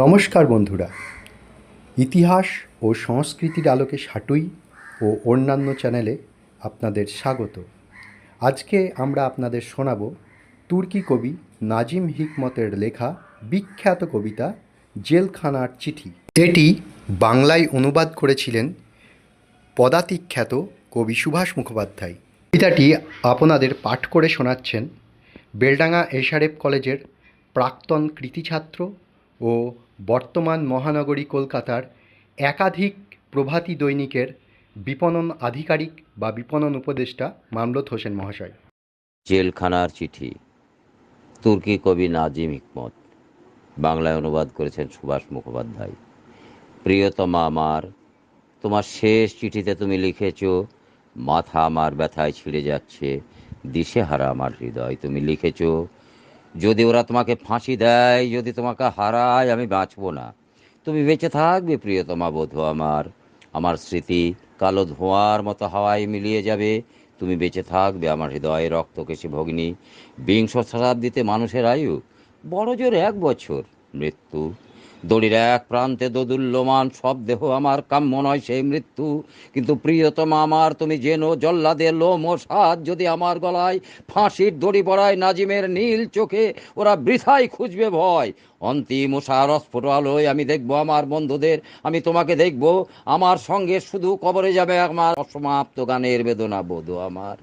নমস্কার বন্ধুরা। ইতিহাস ও সংস্কৃতির আলোকে সাটুই ও অন্যান্য চ্যানেলে আপনাদের স্বাগত। আজকে আমরা আপনাদের শোনাব তুর্কি কবি নাজিম হিকমতের লেখা বিখ্যাত কবিতা জেলখানার চিঠি। এটি বাংলায় অনুবাদ করেছিলেন পদাতিখ্যাত কবি সুভাষ মুখোপাধ্যায়। কবিতাটি আপনাদের পাঠ করে শোনাচ্ছেন বেলডাঙ্গা এসআরএফ কলেজের প্রাক্তন কৃতি ছাত্র ও বর্তমান মহানগরী কলকাতার একাধিক প্রভাতী দৈনিকের বিপণন আধিকারিক বা বিপণন উপদেষ্টা মামলত হোসেন মহাশয়। জেলখানার চিঠি। তুর্কি কবি নাজিম হিকমত। বাংলায় অনুবাদ করেছেন সুভাষ মুখোপাধ্যায়। প্রিয়তমা আমার, তোমার শেষ চিঠিতে তুমি লিখেছ, মাথা আমার ব্যথায় ছিঁড়ে যাচ্ছে, দিশেহারা আমার হৃদয়। তুমি লিখেছ যদি ওরা তোমাকে ফাঁসি দেয়, যদি তোমাকে হারায়, আমি বাঁচব না। তুমি বেঁচে থাকবে, প্রিয়তমা বধু আমার। আমার স্মৃতি কালো ধোঁয়ার মতো হাওয়ায় মিলিয়ে যাবে। তুমি বেঁচে থাকবে, আমার হৃদয়ে রক্তকেশী ভগ্নী। বিংশ শতাব্দীতে মানুষের আয়ু বড় জোর এক বছর। মৃত্যু দড়ির এক প্রান্তে দোদুল্যমান, সব দেহ আমার, কাম্য নয় সেই মৃত্যু। কিন্তু প্রিয়তমা আমার, তুমি জেনো জল্লাদের লোম ও সাজ যদি আমার গলায় ফাঁসির দড়ি পড়ায় নাজিমের নীল চোখে, ওরা বৃথাই খুঁজবে ভয়। অন্তিম উষার অস্ফুট আলোয় আমি দেখব আমার বন্ধুদের, আমি তোমাকে দেখব, আমার সঙ্গে শুধু কবরে যাবে আমার অসমাপ্ত গানের বেদনা বোধ আমার।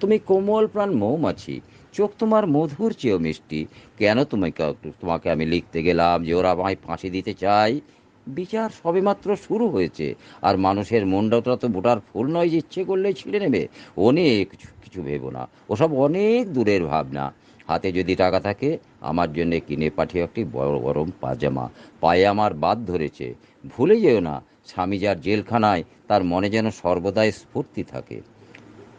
তুমি কোমল প্রাণ মৌমাছি চোখ তোমার মধুর চেয়েও মিষ্টি। কেন তোমাকে তোমাকে আমি লিখতে গেলাম যে ওরা আমায় ফাঁসি দিতে চাই বিচার সবেমাত্র শুরু হয়েছে। আর মানুষের মনটা তো বোটার ফুল নয় যে ইচ্ছে করলেই ছিঁড়ে নেবে। অনেক কিছু ভেবো না। ওসব অনেক দূরের ভাবনা। হাতে যদি টাকা থাকে, আমার জন্য কিনে পাঠিয়ে একটি বড় গরম পাজামা। পায়ে আমার বাদ ধরেছে। ভুলে যেও না, স্বামী যার জেলখানায়, তার মনে যেন সর্বদাই স্ফূর্তি থাকে।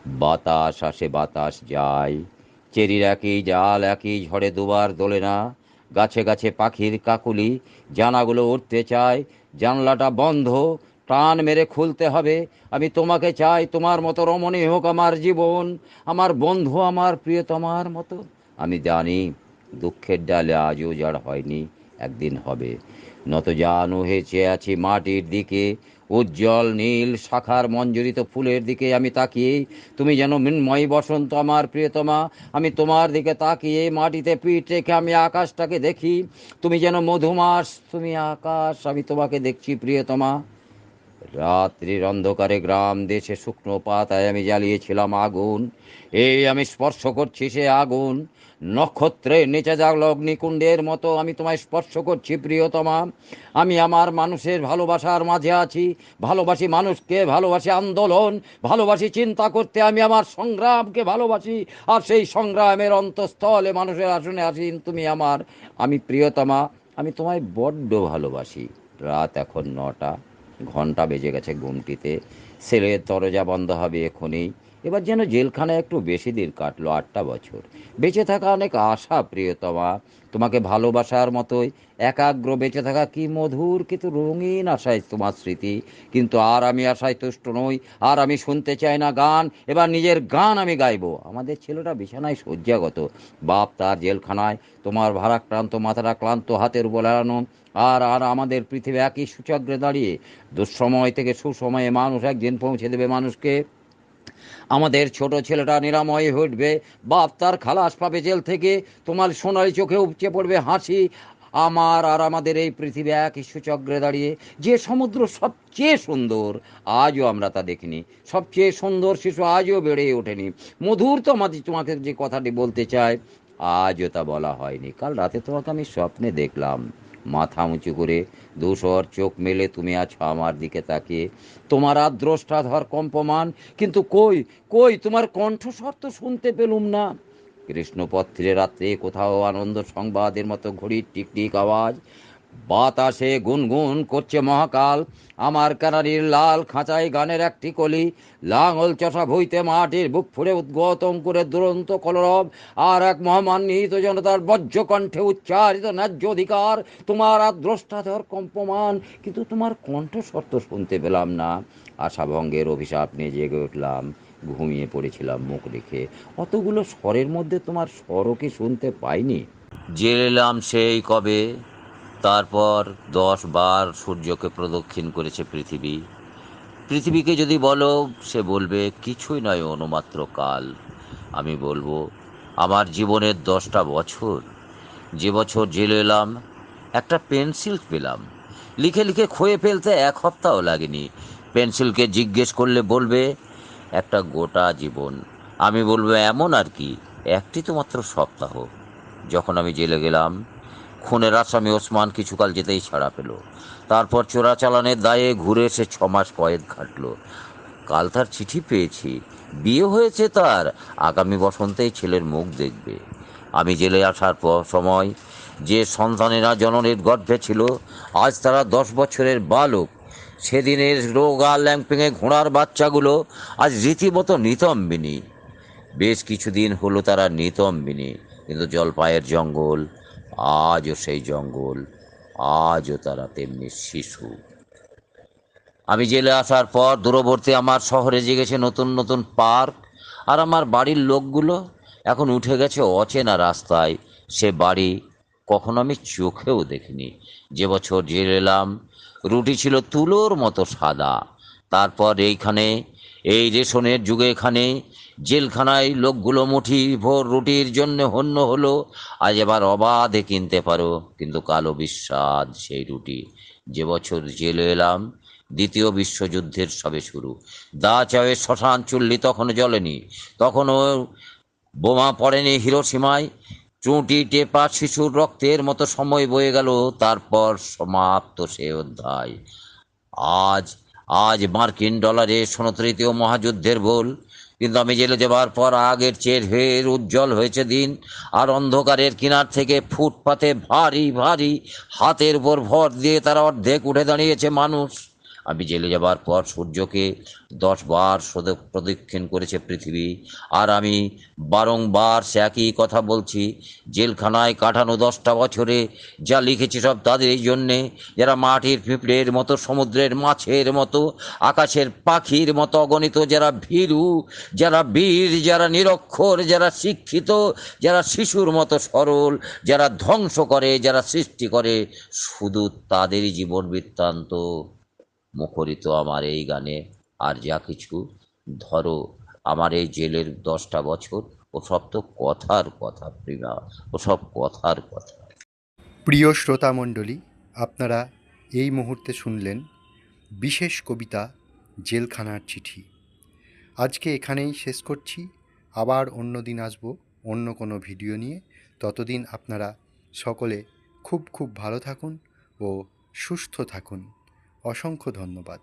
বাতাস আসে, বাতাস যায়। চেরির একই জাল একই ঝড়ে দুবার দোলে না? গাছে গাছে পাখির কাকুলি, জানাগুলো উঠতে চায়, জানলাটা বন্ধ, টান মেরে খুলতে হবে। আমি তোমাকে চাই, তোমার মতো রমণী হোক আমার জীবন, আমার বন্ধু, আমার প্রিয়তমার মতো। আমি জানি দুঃখের ডালে আজও যার হয়নি, একদিন হবে। নত জানু চেয়ে আছি মাটির দিকে, উজ্জ্বল নীল শাখার মঞ্জুরিত ফুলের দিকে আমি তাকিয়ে, তুমি যেন মৃন্ময়ী বসন্ত আমার প্রিয়তমা, আমি তোমার দিকে তাকিয়ে মাটিতে পিঠ রেখে আমি আকাশটাকে দেখি, তুমি যেন মধুমাস, তুমি আকাশ, আমি তোমাকে দেখছি প্রিয়তমা। রাত্রির অন্ধকারে গ্রাম দেশে শুকনো পাতায় আমি জ্বালিয়েছিলাম আগুন। এই আমি স্পর্শ করছি সে আগুন। নক্ষত্রের নিচে জাগল অগ্নিকুণ্ডের মতো আমি তোমায় স্পর্শ করছি, প্রিয়তমা। আমি আমার মানুষের ভালোবাসার মাঝে আছি। ভালোবাসি মানুষকে, ভালোবাসি আন্দোলন, ভালোবাসি চিন্তা করতে আমি আমার সংগ্রামকে ভালোবাসি। আর সেই সংগ্রামের অন্তঃস্থলে মানুষের আসনে আসিন তুমি আমার। আমি প্রিয়তমা, আমি তোমায় বড্ড ভালোবাসি। রাত এখন নটা। ঘণ্টা বেজে গেছে ঘুমটিতে। ছেলের দরজা বন্ধ হবে এখনই। এবার যেন জেলখানায় একটু বেশি দিন কাটলো আটটা বছর। বেঁচে থাকা অনেক আশা, প্রিয়তমা। তোমাকে ভালোবাসার মতোই একাগ্র বেঁচে থাকা কি মধুর, কিন্তু রঙিন আশায় তোমার স্মৃতি। কিন্তু আর আমি আশায় তুষ্ট নই, আর আমি শুনতে চাই না গান, এবার নিজের গান আমি গাইবো। আমাদের ছেলেটা বিছানায় শয্যাগত। বাপ তার জেলখানায়, তোমার ভারাক্রান্ত মাথাটা ক্লান্ত হাতের উপর এড়ানো, আর আর আমাদের পৃথিবী একই সূচাগ্রে দাঁড়িয়ে। দুঃসময় থেকে সুসময়ে মানুষ একদিন পৌঁছে দেবে মানুষকে। আমাদের ছোট ছেলেটা নিরাময় উঠবে বাপ তার খালাস পাবে জেল থেকে, তোমার সোনালি চোখে উপচে পড়বে হাসি। আমার আর আমাদের এই পৃথিবী এক সূচক্রে দাঁড়িয়ে, যে সমুদ্র সবচেয়ে সুন্দর, আজও আমরা তা দেখিনি। সবচেয়ে সুন্দর শিশু আজও বেড়ে ওঠেনি। মধুর তো আমাদের তোমাকে যে কথাটি বলতে চায় আজও তা বলা হয়নি। কাল রাতে তোমাকে আমি স্বপ্নে দেখলাম। মাথা উঁচু করে, ধূসর চোখ মেলে তুমি আছো আমার দিকে তাকিয়ে। তোমার আদ্রষ্টাধর কম্পমান, কিন্তু কই কই, তোমার কণ্ঠস্বর তো শুনতে পেলুম না। কৃষ্ণপত্রে রাত্রে কোথাও আনন্দ সংবাদের মতো ঘড়ির টিকটিক আওয়াজ বাতাসে গুনগুন করছে মহাকাল। আমার কানারির লাল খাঁচায় গানের একটি কলি। লাঙল চষা ভইতে মাটির বুক ফুড়ে উদ্গতম করে দুরন্ত কলরব। আর এক মহামান নিহিত জনতার বজ্র কণ্ঠে উচ্চারিত ন্যায্য অধিকার। তোমার আর দ্রষ্টাধর কম্পমান। কিন্তু তোমার কণ্ঠস্বর তো শুনতে পেলাম না। আশাভঙ্গের অভিশাপ নিয়ে জেগে উঠলাম। ঘুমিয়ে পড়েছিলাম মুখ রেখে। অতগুলো স্বরের মধ্যে তোমার স্বরকে শুনতে পাইনি। জেলাম সেই কবে? তারপর দশ বার সূর্যকে প্রদক্ষিণ করেছে পৃথিবী। পৃথিবীকে যদি বলো, সে বলবে, কিছুই নয় অনুমাত্র কাল। আমি বলব, আমার জীবনের দশটা বছর। যে বছর জেলে এলাম, একটা পেন্সিল পেলাম। লিখে লিখে খয়ে ফেলতে এক সপ্তাহ লাগেনি। পেন্সিলকে জিজ্ঞেস করলে বলবে, একটা গোটা জীবন। আমি বলব, এমন আর কি, একটি তো মাত্র সপ্তাহ। যখন আমি জেলে গেলাম খুনের আসামি ওসমান কিছুকাল যেতেই ছাড়া পেল। তারপর চোরাচালানের দায়ে ঘুরে এসে ছমাস কয়েদ খাটলো কাল তার চিঠি পেয়েছি। বিয়ে হয়েছে তার। আগামী বসন্তেই ছেলের মুখ দেখবে। আমি জেলে আসার পর সময়। যে সন্তানেরা জননের গর্ভে ছিল, আজ তারা দশ বছরের বালক। সেদিনের রোগা ল্যাংপিংয়ে ঘোড়ার বাচ্চাগুলো আজ রীতিমতো নিতম্বিনী। বেশ কিছুদিন হলো তারা নিতম্বিনী। কিন্তু জলপাইয়ের জঙ্গল আজও সেই জঙ্গল, আজও তারা তেমনি শিশু। আমি জেলে আসার পর দূরবর্তী আমার শহরে জেগেছে নতুন নতুন পার্ক, আর আমার বাড়ির লোকগুলো এখন উঠে গেছে অচেনা রাস্তায়। সে বাড়ি কখনো আমি চোখেও দেখিনি। যে বছর জেলে এলাম, রুটি ছিল তুলোর মতো সাদা। তারপর এইখানে এই রেশনের যুগে এখানে, জেলখানায় লোকগুলো মুঠি ভোর রুটির জন্য হন্য হলো, আজ এবার অবাধে কিনতে পারো। কিন্তু কালো বিস্বাদ সেই রুটি। যে বছর জেলে এলাম, দ্বিতীয় বিশ্বযুদ্ধের সবে শুরু। দা চাওয়ের শ্মশান চুল্লি তখনও জ্বলেনি। তখনও বোমা পড়েনি হিরোসীমায়। চুঁটি টেপা শিশুর রক্তের মতো সময় বয়ে গেল, তারপর সমাপ্ত সে অধ্যায়। আজ আজ মার্কিন ডলারে সনতৃতীয় তৃতীয় মহাযুদ্ধের ভোল। কিন্তু আমি জেলে যাবার পর আগের চেয়ে ফের উজ্জ্বল হয়েছে দিন, আর অন্ধকারের কিনার থেকে ফুটপাতে ভারী ভারী হাতের উপর ভর দিয়ে তারা অর্ধেক উঠে দাঁড়িয়েছে মানুষ। আমি জেলে যাবার পর সূর্যকে দশ বার প্রদক্ষিণ করেছে পৃথিবী। আর আমি বারংবার সে একই কথা বলছি, জেলখানায় কাটানো দশটা বছরে যা লিখেছি সব তাদেরই জন্যে। যারা মাটির পিঁপড়ের মতো, সমুদ্রের মাছের মতো, আকাশের পাখির মতো অগণিত, যারা ভীরু, যারা বীর, যারা নিরক্ষর, যারা শিক্ষিত, যারা শিশুর মতো সরল, যারা ধ্বংস করে, যারা সৃষ্টি করে, শুধু তাদেরই জীবন বৃত্তান্ত। মুখরিত আমার এই গানে আর যা কিছু। ধরো, আমার এই জেলের দশটা বছর ও সব তো কথার কথা, প্রিমা ও সব কথার কথা। প্রিয় শ্রোতামণ্ডলী আপনারা এই মুহূর্তে শুনলেন বিশেষ কবিতা, জেলখানার চিঠি। আজকে এখানেই শেষ করছি। আবার অন্য দিন আসব, অন্য কোনো ভিডিও নিয়ে। ততদিন আপনারা সকলে খুব খুব ভালো থাকুন ও সুস্থ থাকুন। অসংখ্য ধন্যবাদ।